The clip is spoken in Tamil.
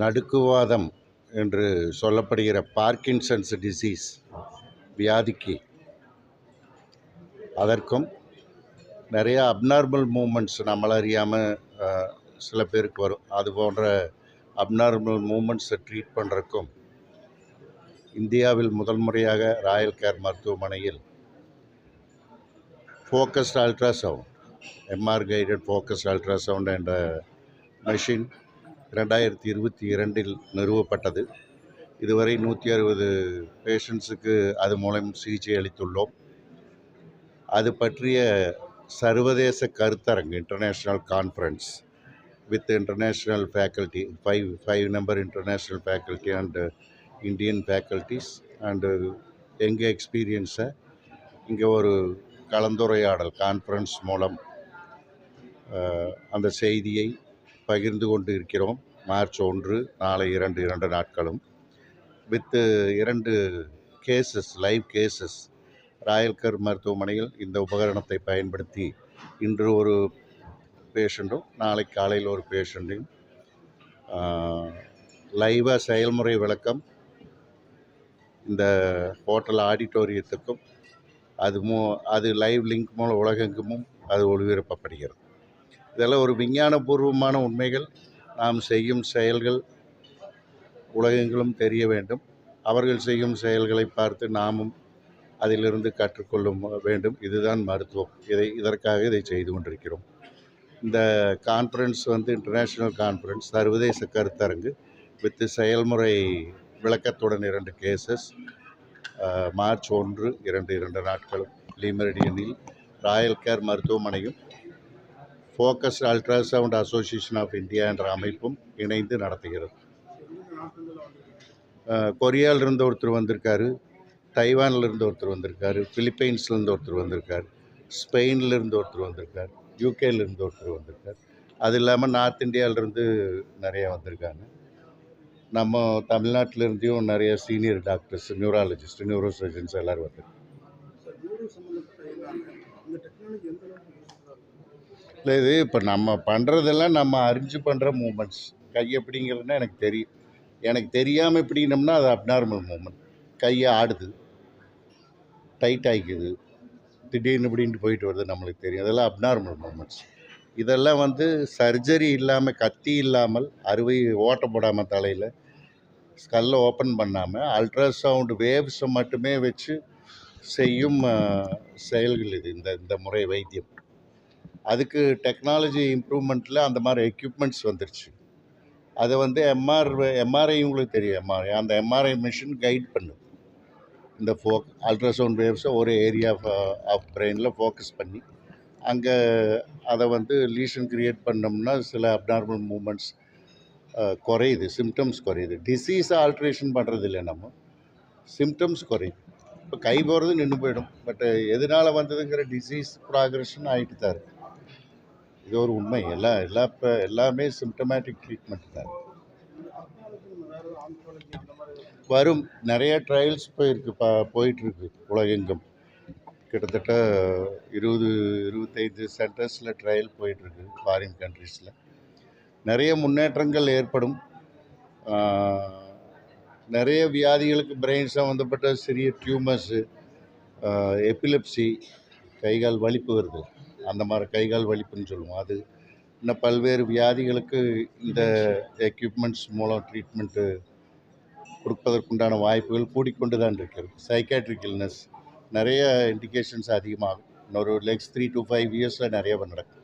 நடுக்குவாதம் என்று சொல்லப்படுகிற பார்க்கின்சன்ஸ் டிசீஸ் வியாதிக்கு அதற்கும் நிறையா அப்நார்மல் மூமெண்ட்ஸ் நம்மளை அறியாமல் சில பேருக்கு வரும். அது போன்ற அப்நார்மல் மூமெண்ட்ஸை ட்ரீட் பண்ணுறக்கும் இந்தியாவில் முதல் முறையாக ராயல் கேர் மருத்துவமனையில் focused ultrasound MR guided focused ultrasound என்ற மெஷின் ரெண்டாயிரத்தி இருபத்தி இரண்டில் நிறுவப்பட்டது. இதுவரை நூற்றி அறுபது பேஷண்ட்ஸுக்கு அது மூலம் சிகிச்சை அளித்துள்ளோம். அது பற்றிய சர்வதேச கருத்தரங்கு international conference with international faculty five five number international faculty and Indian faculties and எங்கள் எக்ஸ்பீரியன்ஸை இங்கே ஒரு கலந்துரையாடல் கான்ஃபரன்ஸ் மூலம் அந்த செய்தியை பகிர்ந்து கொண்டு இருக்கிறோம் மார்ச் ஒன்று நாளை இரண்டு இரண்டு நாட்களும். வித்து இரண்டு கேசஸ் லைவ் கேசஸ் ராயல்கர் மருத்துவமனையில் இந்த உபகரணத்தை பயன்படுத்தி இன்று ஒரு பேஷண்ட்டும் நாளை காலையில் ஒரு பேஷண்ட்டையும் லைவாக செயல்முறை விளக்கம் இந்த ஹோட்டல் ஆடிட்டோரியத்துக்கும் அது மூ அது லைவ் லிங்க் மூலம் உலகெங்குமும் அது ஒளிபரப்பப்படுகிறது. இதெல்லாம் ஒரு விஞ்ஞானபூர்வமான உண்மைகள். நாம் செய்யும் செயல்கள் உலகங்களும் தெரிய வேண்டும். அவர்கள் செய்யும் செயல்களை பார்த்து நாமும் அதிலிருந்து கற்றுக்கொள்ளும் வேண்டும். இதுதான் மருத்துவம். இதை இதற்காக இதை செய்து கொண்டிருக்கிறோம். இந்த கான்ஃபரன்ஸ் வந்து இன்டர்நேஷ்னல் கான்ஃபரன்ஸ் சர்வதேச கருத்தரங்கு வித் செயல்முறை விளக்கத்துடன் இரண்டு கேசஸ் மார்ச் ஒன்று இரண்டு இரண்டு நாட்களும். லீமெரிடியனில் ராயல் கேர் மருத்துவமனையும் focused ultrasound association of India என்ற அமைப்பும் இணைந்து நடத்துகிறது. கொரியாவிலிருந்து ஒருத்தர் வந்திருக்காரு தைவான்ல இருந்து ஒருத்தர் வந்திருக்காரு ஃபிலிப்பைன்ஸ்லேருந்து ஒருத்தர் வந்திருக்காரு ஸ்பெயின்லேருந்து ஒருத்தர் வந்திருக்கார் யூகேலேருந்து ஒருத்தர் வந்திருக்கார். அது இல்லாமல் நார்த் இந்தியாவிலேருந்து நிறைய வந்திருக்காங்க. நம்ம தமிழ்நாட்டிலேருந்தையும் நிறைய senior doctors neurologist neuro surgeons எல்லோரும் வந்திருக்காங்க இல்லை இது இப்போ நம்ம பண்ணுறதெல்லாம் நம்ம அறிஞ்சு பண்ணுற மூமெண்ட்ஸ் கை எப்படிங்கிறதுனா எனக்கு தெரியும். எனக்கு தெரியாமல் எப்படினோம்னா அது அப்நார்மல் மூமெண்ட் கையை ஆடுது. டைட் ஆகிக்குது. திடீர்னு இப்படின்ட்டு போயிட்டு வருது நம்மளுக்கு தெரியும். அதெல்லாம் அப்நார்மல் மூமெண்ட்ஸ் இதெல்லாம் வந்து சர்ஜரி இல்லாமல் கத்தி இல்லாமல் அறுவை ஓட்ட போடாமல் தலையில் ஸ்கல்லை ஓப்பன் பண்ணாமல் அல்ட்ராசவுண்டு வேவ்ஸை மட்டுமே வச்சு செய்யும் செயல்கள் இது இந்த இந்த முறை வைத்தியம். அதுக்கு டெக்னாலஜி இம்ப்ரூவ்மெண்ட்டில் அந்த மாதிரி எக்யூப்மெண்ட்ஸ் வந்துருச்சு. அதை வந்து எம்ஆர் எம்ஆர்ஐ உங்களுக்கு தெரியும். எம்ஆர்ஐ அந்த எம்ஆர்ஐ மிஷின் கைட் பண்ணும் இந்த ஃபோக் அல்ட்ராசவுண்ட் வேவ்ஸை ஒரு ஏரியா ஆஃப் பிரெயினில் ஃபோக்கஸ் பண்ணி அங்கே அதை வந்து லீஷன் க்ரியேட் பண்ணோம்னா சில அப்நார்மல் மூமெண்ட்ஸ் குறையுது. சிம்டம்ஸ் குறையுது. டிசீஸ் ஆல்ட்ரேஷன் பண்ணுறது இல்லை நம்ம. சிம்டம்ஸ் குறையுது இப்போ கை போகிறது நின்று போயிடும். பட் எதனால் வந்ததுங்கிற டிசீஸ் ப்ராக்ரஷன் ஆகிட்டு தான் இருக்குது இது ஒரு உண்மை. எல்லா எல்லா இப்போ எல்லாமே சிம்டமேட்டிக் ட்ரீட்மெண்ட் தான். வரும். நிறைய ட்ரையல்ஸ் போயிருக்கு ப போயிட்டுருக்கு உலகெங்கும். கிட்டத்தட்ட இருபது இருபத்தைந்து சென்டர்ஸில் ட்ரையல் போயிட்டுருக்கு ஃபாரின் கண்ட்ரீஸில் நிறைய முன்னேற்றங்கள் ஏற்படும். நிறைய வியாதிகளுக்கு பிரெயின் சம்மந்தப்பட்ட சிறிய டியூமர்ஸு எபிலெப்சி கைகால் வலிப்பு வருது. அந்த மாதிரி கைகால் வலிப்புன்னு சொல்லுவோம். அது இன்னும் பல்வேறு வியாதிகளுக்கு இந்த எக்யூப்மெண்ட்ஸ் மூலம் ட்ரீட்மெண்ட்டு கொடுப்பதற்குண்டான வாய்ப்புகள் கூடிக்கொண்டு தான் இருக்கிறது. சைக்காட்ரிக் இல்னஸ் நிறைய இண்டிகேஷன்ஸ் அதிகமாகும். இன்னொரு லெக்ஸ் த்ரீ டு ஃபைவ் இயர்ஸில் நிறைய நடக்கும்.